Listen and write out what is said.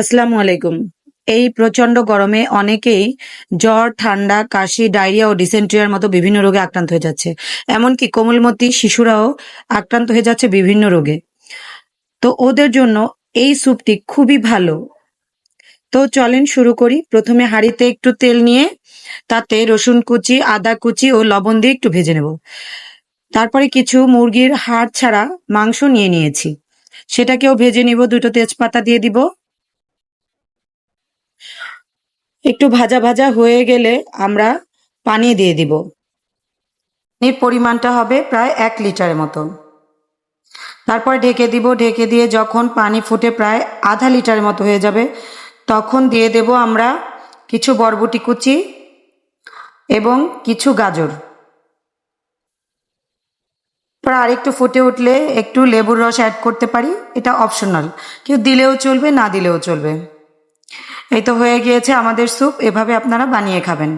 আসসালামু আলাইকুম। এই প্রচণ্ড গরমে অনেকেই জ্বর, ঠান্ডা, কাশি, ডায়রিয়া ও ডিসেন্ট্রিয়ার মতো বিভিন্ন রোগে আক্রান্ত হয়ে যাচ্ছে। এমনকি কোমলমতি শিশুরাও আক্রান্ত হয়ে যাচ্ছে বিভিন্ন রোগে। তো ওদের জন্য এই স্যুপটি খুবই ভালো। তো চলেন শুরু করি। প্রথমে হাঁড়িতে একটু তেল নিয়ে তাতে রসুন কুচি, আদা কুচি ও লবণ দিয়ে একটু ভেজে নেব। তারপরে কিছু মুরগির হাড় ছাড়া মাংস নিয়ে নিয়েছি। সেটাকেও ভেজে নিব, দুটো তেজপাতা দিয়ে দিব। একটু ভাজা ভাজা হয়ে গেলে আমরা পানি দিয়ে দিব। এর পরিমাণটা হবে প্রায় এক লিটারের মতো। তারপর ঢেকে দিব, ঢেকে দিয়ে যখন পানি ফুটে প্রায় আধা লিটারের মতো হয়ে যাবে, তখন দিয়ে দেব আমরা কিছু বরবটি কুচি এবং কিছু গাজর। পর আরেকটু ফুটে উঠলে একটু লেবুর রস অ্যাড করতে পারি, এটা অপশনাল কেউ দিলেও চলবে, না দিলেও চলবে। এই তো হয়ে গিয়েছে আমাদের স্যুপ এভাবে আপনারা বানিয়ে খাবেন।